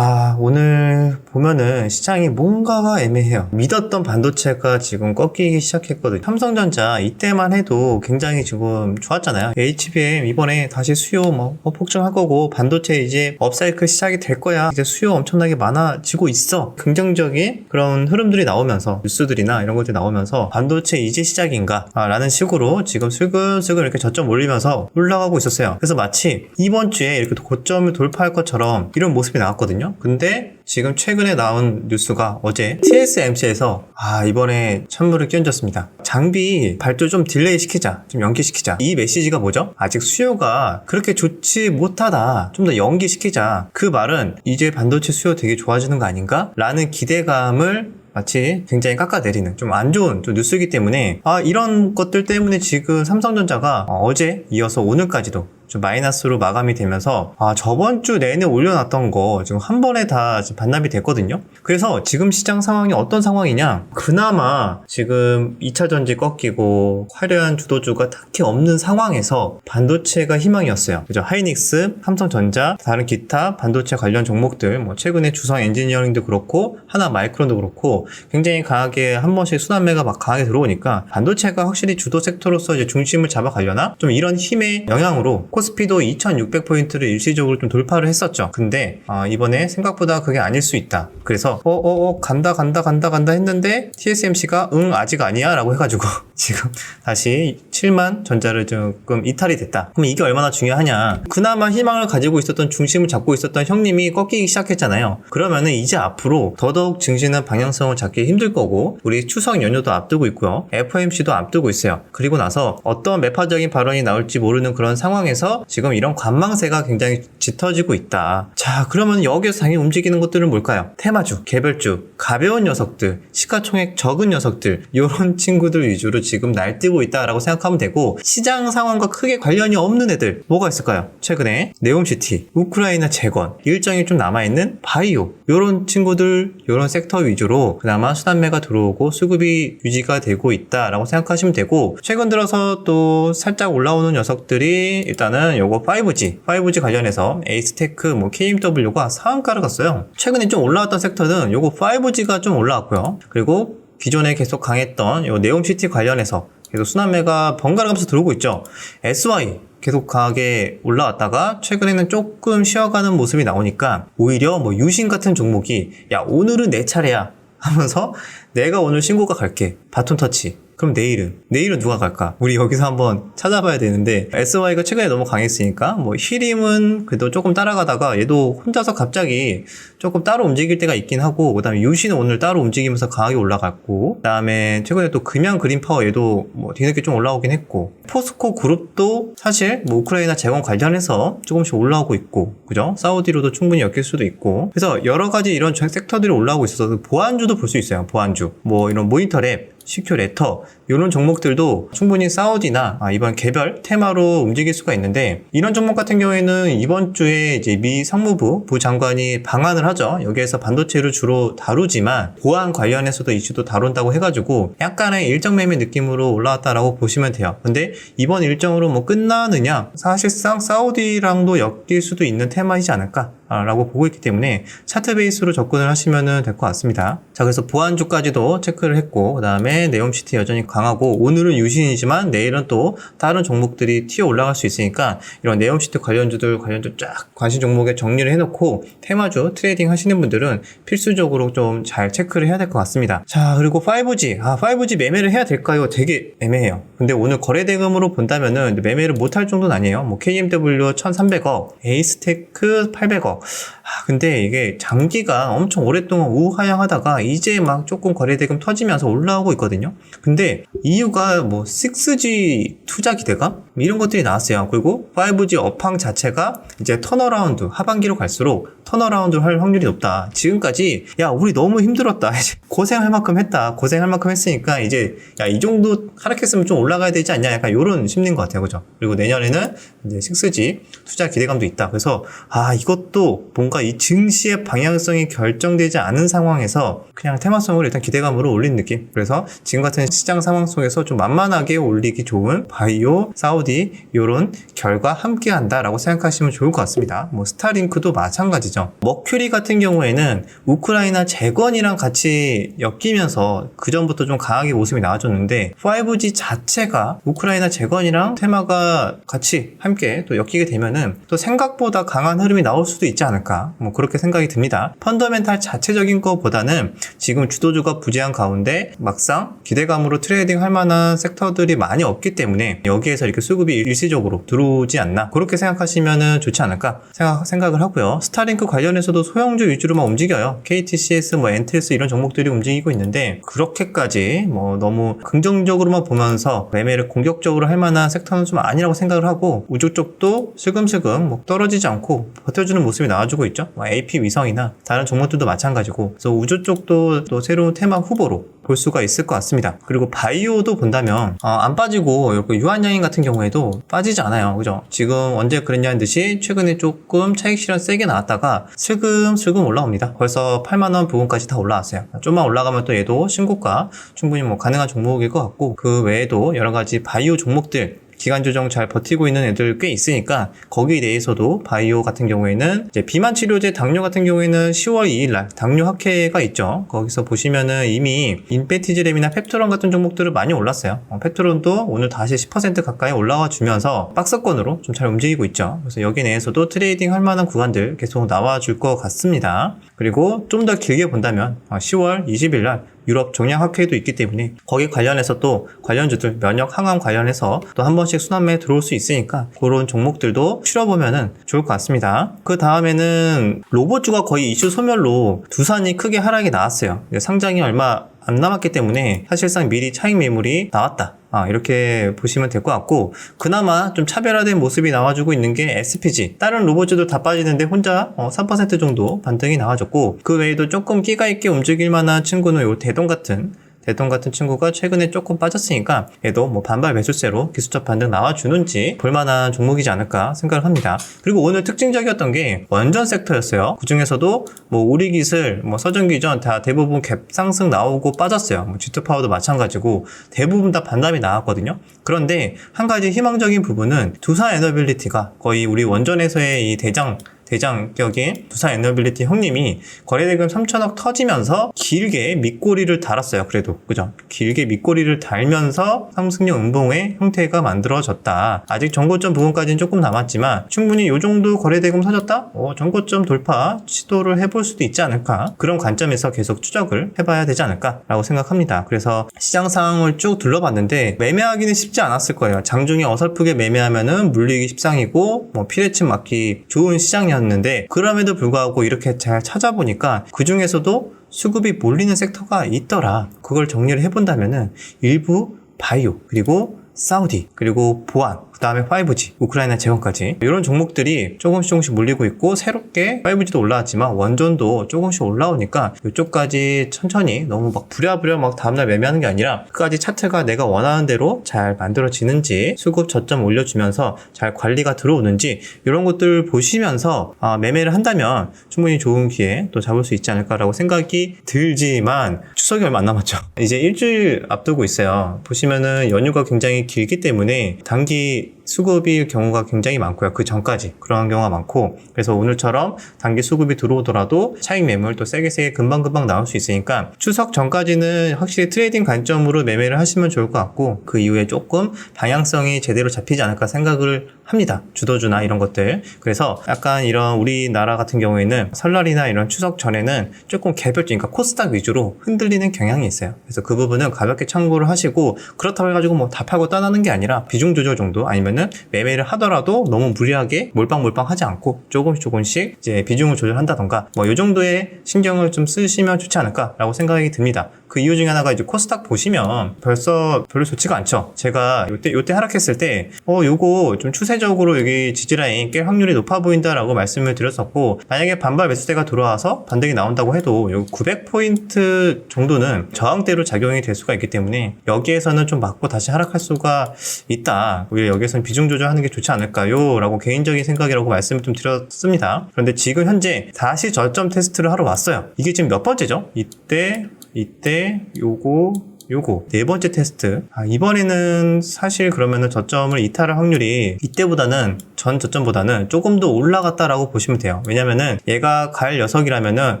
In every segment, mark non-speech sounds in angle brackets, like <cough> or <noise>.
아, 오늘 보면은 시장이 뭔가가 애매해요. 믿었던 반도체가 지금 꺾이기 시작했거든요. 삼성전자 이때만 해도 굉장히 지금 좋았잖아요. HBM 이번에 다시 수요 뭐 폭증할 거고 반도체 이제 업사이클 시작이 될 거야. 이제 수요 엄청나게 많아지고 있어. 긍정적인 그런 흐름들이 나오면서 뉴스들이나 이런 것들이 나오면서 반도체 이제 시작인가? 아, 라는 식으로 지금 슬금슬금 이렇게 저점 올리면서 올라가고 있었어요. 그래서 마치 이번 주에 이렇게 고점을 돌파할 것처럼 이런 모습이 나왔거든요. 근데 지금 최근 에 나온 뉴스가 어제 TSMC에서 아 이번에 찬물을 끼얹었습니다. 장비 발주 좀 딜레이 시키자, 좀 연기시키자. 이 메시지가 뭐죠? 아직 수요가 그렇게 좋지 못하다. 좀 더 연기시키자. 그 말은 이제 반도체 수요 되게 좋아지는 거 아닌가? 라는 기대감을 마치 굉장히 깎아내리는 좀 안 좋은 좀 뉴스이기 때문에 아 이런 것들 때문에 지금 삼성전자가 어, 어제 이어서 오늘까지도 좀 마이너스로 마감이 되면서 아 저번 주 내내 올려놨던 거 지금 한 번에 다 반납이 됐거든요. 그래서 지금 시장 상황이 어떤 상황이냐? 그나마 지금 2차 전지 꺾이고 화려한 주도주가 딱히 없는 상황에서 반도체가 희망이었어요. 그죠? 하이닉스, 삼성전자, 다른 기타 반도체 관련 종목들 뭐 최근에 주성 엔지니어링도 그렇고 하나 마이크론도 그렇고 굉장히 강하게 한 번씩 순환매가 막 강하게 들어오니까 반도체가 확실히 주도 섹터로서 이제 중심을 잡아가려나 좀 이런 힘의 영향으로 코스피도 2600포인트를 일시적으로 좀 돌파를 했었죠. 근데 아, 이번에 생각보다 그게 아닐 수 있다. 그래서 어어 어 간다 간다 간다 간다 했는데 TSMC가 응 아직 아니야 라고 해가지고 <laughs> 지금 다시 7만 전자를 조금 이탈이 됐다. 그럼 이게 얼마나 중요하냐. 그나마 희망을 가지고 있었던 중심을 잡고 있었던 형님이 꺾이기 시작했잖아요. 그러면은 이제 앞으로 더더욱 증시는 방향성을 잡기 힘들 거고 우리 추석 연휴도 앞두고 있고요. FOMC도 앞두고 있어요. 그리고 나서 어떤 매파적인 발언이 나올지 모르는 그런 상황에서 지금 이런 관망세가 굉장히 짙어지고 있다. 자, 그러면 여기에서 당연히 움직이는 것들은 뭘까요? 테마주, 개별주, 가벼운 녀석들, 시가총액 적은 녀석들, 이런 <laughs> 친구들 위주로 지금 날뛰고 있다라고 생각하면 되고 시장 상황과 크게 관련이 없는 애들 뭐가 있을까요? 최근에 네옴시티, 우크라이나 재건, 일정이 좀 남아있는 바이오 이런 친구들, 이런 섹터 위주로 그나마 수단매가 들어오고 수급이 유지가 되고 있다라고 생각하시면 되고 최근 들어서 또 살짝 올라오는 녀석들이 일단은 요거 5G, 5G 관련해서 에이스테크, 뭐 KMW가 상한가를 갔어요. 최근에 좀 올라왔던 섹터는 요거 5G가 좀 올라왔고요. 그리고 기존에 계속 강했던 요 네옴시티 관련해서 계속 순환매가 번갈아 가면서 들어오고 있죠. SY 계속 강하게 올라왔다가 최근에는 조금 쉬어가는 모습이 나오니까 오히려 뭐 유신 같은 종목이 야 오늘은 내 차례야 하면서 내가 오늘 신고가 갈게 바톤 터치 그럼 내일은? 내일은 누가 갈까? 우리 여기서 한번 찾아봐야 되는데 SY가 최근에 너무 강했으니까 뭐 히림은 그래도 조금 따라가다가 얘도 혼자서 갑자기 조금 따로 움직일 때가 있긴 하고 그다음에 유시는 오늘 따로 움직이면서 강하게 올라갔고 그다음에 최근에 또 금양 그린파워 얘도 뭐 뒤늦게 좀 올라오긴 했고 포스코 그룹도 사실 뭐 우크라이나 재건 관련해서 조금씩 올라오고 있고 그죠? 사우디로도 충분히 엮일 수도 있고 그래서 여러 가지 이런 섹터들이 올라오고 있어서 그 보안주도 볼 수 있어요 보안주 뭐 이런 모니터랩 시큐 레터 이런 종목들도 충분히 사우디나 아, 이번 개별 테마로 움직일 수가 있는데 이런 종목 같은 경우에는 이번 주에 이제 미 상무부 부장관이 방한을 하죠. 여기에서 반도체를 주로 다루지만 보안 관련해서도 이슈도 다룬다고 해가지고 약간의 일정 매매 느낌으로 올라왔다라고 보시면 돼요. 근데 이번 일정으로 뭐 끝나느냐 사실상 사우디랑도 엮일 수도 있는 테마이지 않을까 라고 보고 있기 때문에 차트 베이스로 접근을 하시면 될 것 같습니다. 자, 그래서 보안주까지도 체크를 했고, 그 다음에 네옴시티 여전히 강하고, 오늘은 유신이지만 내일은 또 다른 종목들이 튀어 올라갈 수 있으니까, 이런 네옴시티 관련주들, 관련주 쫙 관심 종목에 정리를 해놓고, 테마주 트레이딩 하시는 분들은 필수적으로 좀 잘 체크를 해야 될 것 같습니다. 자, 그리고 5G. 아, 5G 매매를 해야 될까요? 되게 애매해요. 근데 오늘 거래 대금으로 본다면은 매매를 못할 정도는 아니에요. 뭐 KMW 1300억, 에이스테크 800억, 아, 근데 이게 장기가 엄청 오랫동안 우하향하다가 이제 막 조금 거래대금 터지면서 올라오고 있거든요. 근데 이유가 뭐 6G 투자 기대감? 이런 것들이 나왔어요. 그리고 5G 업황 자체가 이제 턴어라운드, 하반기로 갈수록 턴어라운드 할 확률이 높다. 지금까지 야, 우리 너무 힘들었다. <laughs> 고생할 만큼 했다. 고생할 만큼 했으니까 이제 야, 이 정도 하락했으면 좀 올라가야 되지 않냐. 약간 이런 심리인 것 같아요. 그죠? 그리고 내년에는 이제 6G 투자 기대감도 있다. 그래서 아, 이것도 뭔가 이 증시의 방향성이 결정되지 않은 상황에서 그냥 테마성으로 일단 기대감으로 올린 느낌. 그래서 지금 같은 시장 상황 속에서 좀 만만하게 올리기 좋은 바이오, 사우디 요런 결과 함께 한다라고 생각하시면 좋을 것 같습니다. 뭐 스타링크도 마찬가지죠. 머큐리 같은 경우에는 우크라이나 재건이랑 같이 엮이면서 그 전부터 좀 강하게 모습이 나와줬는데 5G 자체가 우크라이나 재건이랑 테마가 같이 함께 또 엮이게 되면은 또 생각보다 강한 흐름이 나올 수도 있지 않을까 뭐 그렇게 생각이 듭니다. 펀더멘탈 자체적인 것보다는 지금 주도주가 부재한 가운데 막상 기대감으로 트레이딩 할 만한 섹터들이 많이 없기 때문에 여기에서 이렇게 수급이 일시적으로 들어오지 않나 그렇게 생각하시면은 좋지 않을까 생각, 생각 을 하고요. 스타링크 관련해서도 소형주 위주로만 움직여요. KTCS, 뭐 엔틀스 이런 종목들이 움직이고 있는데 그렇게까지 뭐 너무 긍정적으로만 보면서 매매를 공격적으로 할 만한 섹터는 좀 아니라고 생각을 하고 우주 쪽도 슬금슬금 뭐 떨어지지 않고 버텨주는 모습이 나와주고 있죠. 뭐 AP 위성이나 다른 종목들도 마찬가지고 그래서 우주 쪽도 또 새로운 테마 후보로 볼 수가 있을 것 같습니다. 그리고 바이오도 본다면 어, 안 빠지고 유한양인 같은 경우에도 빠지지 않아요. 그죠? 지금 언제 그랬냐는 듯이 최근에 조금 차익 실현 세게 나왔다가 슬금슬금 올라옵니다. 벌써 8만 원 부분까지 다 올라왔어요. 좀만 올라가면 또 얘도 신고가 충분히 뭐 가능한 종목일 것 같고 그 외에도 여러 가지 바이오 종목들 기간 조정 잘 버티고 있는 애들 꽤 있으니까 거기에 대해서도 바이오 같은 경우에는 비만 치료제 당뇨 같은 경우에는 10월 2일 날 당뇨 학회가 있죠. 거기서 보시면은 이미 인페티즈렘이나 펩토론 같은 종목들을 많이 올랐어요. 어, 펩토론도 오늘 다시 10% 가까이 올라와 주면서 박스권으로 좀 잘 움직이고 있죠. 그래서 여기 내에서도 트레이딩 할 만한 구간들 계속 나와 줄 것 같습니다. 그리고 좀 더 길게 본다면 어, 10월 20일 날 유럽 종양학회도 있기 때문에 거기 관련해서 또 관련주들 면역 항암 관련해서 또 한 번씩 순환매에 들어올 수 있으니까 그런 종목들도 실어보면은 좋을 것 같습니다. 그 다음에는 로봇주가 거의 이슈 소멸로 두산이 크게 하락이 나왔어요. 상장이 얼마 안 남았기 때문에 사실상 미리 차익 매물이 나왔다. 아, 이렇게 보시면 될 것 같고, 그나마 좀 차별화된 모습이 나와주고 있는 게 SPG. 다른 로봇주도 다 빠지는데 혼자 어, 3% 정도 반등이 나와줬고, 그 외에도 조금 끼가 있게 움직일 만한 친구는 요 대동 같은 대동 같은 친구가 최근에 조금 빠졌으니까 얘도 뭐 반발 매수세로 기술적 반등 나와주는지 볼만한 종목이지 않을까 생각을 합니다. 그리고 오늘 특징적이었던 게 원전 섹터였어요. 그 중에서도 뭐 우리기술, 뭐 서전기전 다 대부분 갭 상승 나오고 빠졌어요. 뭐 G2 파워도 마찬가지고 대부분 다 반납이 나왔거든요. 그런데 한 가지 희망적인 부분은 두산 에너빌리티가 거의 우리 원전에서의 이 대장 대장격인 두산 에너빌리티 형님이 거래대금 3천억 터지면서 길게 밑꼬리를 달았어요. 그래도 그죠? 길게 밑꼬리를 달면서 상승력 음봉의 형태가 만들어졌다. 아직 정고점 부분까지는 조금 남았지만 충분히 이 정도 거래대금 터졌다? 어, 정고점 돌파 시도를 해볼 수도 있지 않을까? 그런 관점에서 계속 추적을 해봐야 되지 않을까라고 생각합니다. 그래서 시장 상황을 쭉 둘러봤는데 매매하기는 쉽지 않았을 거예요. 장중에 어설프게 매매하면은 물리기 십상이고 뭐 피레침 맞기 좋은 시장이 었 였는데 그럼에도 불구하고 이렇게 잘 찾아보니까 그 중에서도 수급이 몰리는 섹터가 있더라. 그걸 정리를 해본다면은 일부 바이오 그리고 사우디 그리고 보안 그 다음에 5G, 우크라이나 재건까지 이런 종목들이 조금씩 조금씩 몰리고 있고 새롭게 5G도 올라왔지만 원전도 조금씩 올라오니까 이쪽까지 천천히 너무 막 부랴부랴 막 다음날 매매하는 게 아니라 끝까지 차트가 내가 원하는 대로 잘 만들어지는지 수급 저점 올려주면서 잘 관리가 들어오는지 이런 것들 보시면서 아, 매매를 한다면 충분히 좋은 기회 또 잡을 수 있지 않을까라고 생각이 들지만 추석이 얼마 안 남았죠. 이제 일주일 앞두고 있어요. 보시면은 연휴가 굉장히 길기 때문에 단기 수급일 경우가 굉장히 많고요. 그 전까지 그러한 경우가 많고 그래서 오늘처럼 단기 수급이 들어오더라도 차익 매물 또 세게 세게 금방금방 나올 수 있으니까 추석 전까지는 확실히 트레이딩 관점으로 매매를 하시면 좋을 것 같고 그 이후에 조금 방향성이 제대로 잡히지 않을까 생각을 합니다. 주도주나 이런 것들. 그래서 약간 이런 우리나라 같은 경우에는 설날이나 이런 추석 전에는 조금 개별적, 그러니까 코스닥 위주로 흔들리는 경향이 있어요. 그래서 그 부분은 가볍게 참고를 하시고 그렇다고 해가지고 뭐다 팔고 떠나는 게 아니라 비중 조절 정도 아니면 은 매매를 하더라도 너무 무리하게 몰빵몰빵 하지 않고 조금씩 조금씩 이제 비중을 조절한다던가 뭐 이 정도의 신경을 좀 쓰시면 좋지 않을까라고 생각이 듭니다. 그 이유 중에 하나가 이제 코스닥 보시면 벌써 별로 좋지가 않죠. 제가 요때 요때 하락했을 때 어 요거 좀 추세적으로 여기 지지라인 깰 확률이 높아 보인다라고 말씀을 드렸었고 만약에 반발 매수세가 들어와서 반등이 나온다고 해도 요 900포인트 정도는 저항대로 작용이 될 수가 있기 때문에 여기에서는 좀 맞고 다시 하락할 수가 있다. 오히려 여기에서는 비중 조절하는 게 좋지 않을까요? 라고 개인적인 생각이라고 말씀을 좀 드렸습니다. 그런데 지금 현재 다시 저점 테스트를 하러 왔어요. 이게 지금 몇 번째죠? 이때, 이때, 요거, 요거 네 번째 테스트 아, 이번에는 사실 그러면은 저점을 이탈할 확률이 이때보다는 전 저점보다는 조금 더 올라갔다라고 보시면 돼요 왜냐면은 얘가 갈 녀석이라면은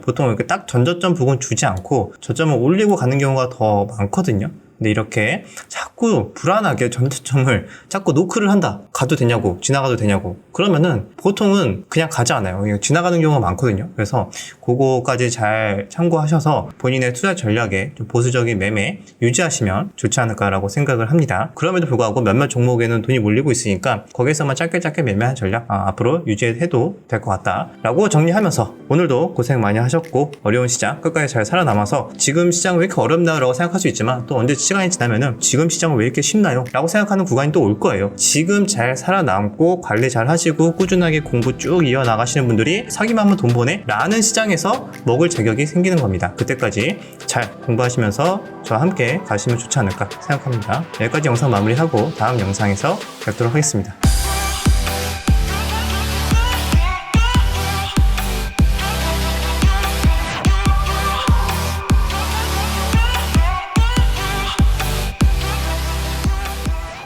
보통 이렇게 딱 전 저점 부근 주지 않고 저점을 올리고 가는 경우가 더 많거든요 근데 이렇게 자꾸 불안하게 전저점을 자꾸 노크를 한다. 가도 되냐고, 지나가도 되냐고. 그러면은 보통은 그냥 가지 않아요. 지나가는 경우가 많거든요. 그래서 그거까지 잘 참고하셔서 본인의 투자 전략에 좀 보수적인 매매 유지하시면 좋지 않을까라고 생각을 합니다. 그럼에도 불구하고 몇몇 종목에는 돈이 몰리고 있으니까 거기에서만 짧게 짧게 매매한 전략 아, 앞으로 유지해도 될 것 같다라고 정리하면서 오늘도 고생 많이 하셨고 어려운 시장 끝까지 잘 살아남아서 지금 시장은 왜 이렇게 어렵나라고 생각할 수 있지만 또 언제 시간이 지나면은 지금 시장은 왜 이렇게 쉽나요? 라고 생각하는 구간이 또 올 거예요. 지금 잘 살아남고 관리 잘 하시고 꾸준하게 공부 쭉 이어나가시는 분들이 사기만 하면 돈 버네? 라는 시장에서 먹을 자격이 생기는 겁니다. 그때까지 잘 공부하시면서 저와 함께 가시면 좋지 않을까 생각합니다. 여기까지 영상 마무리하고 다음 영상에서 뵙도록 하겠습니다.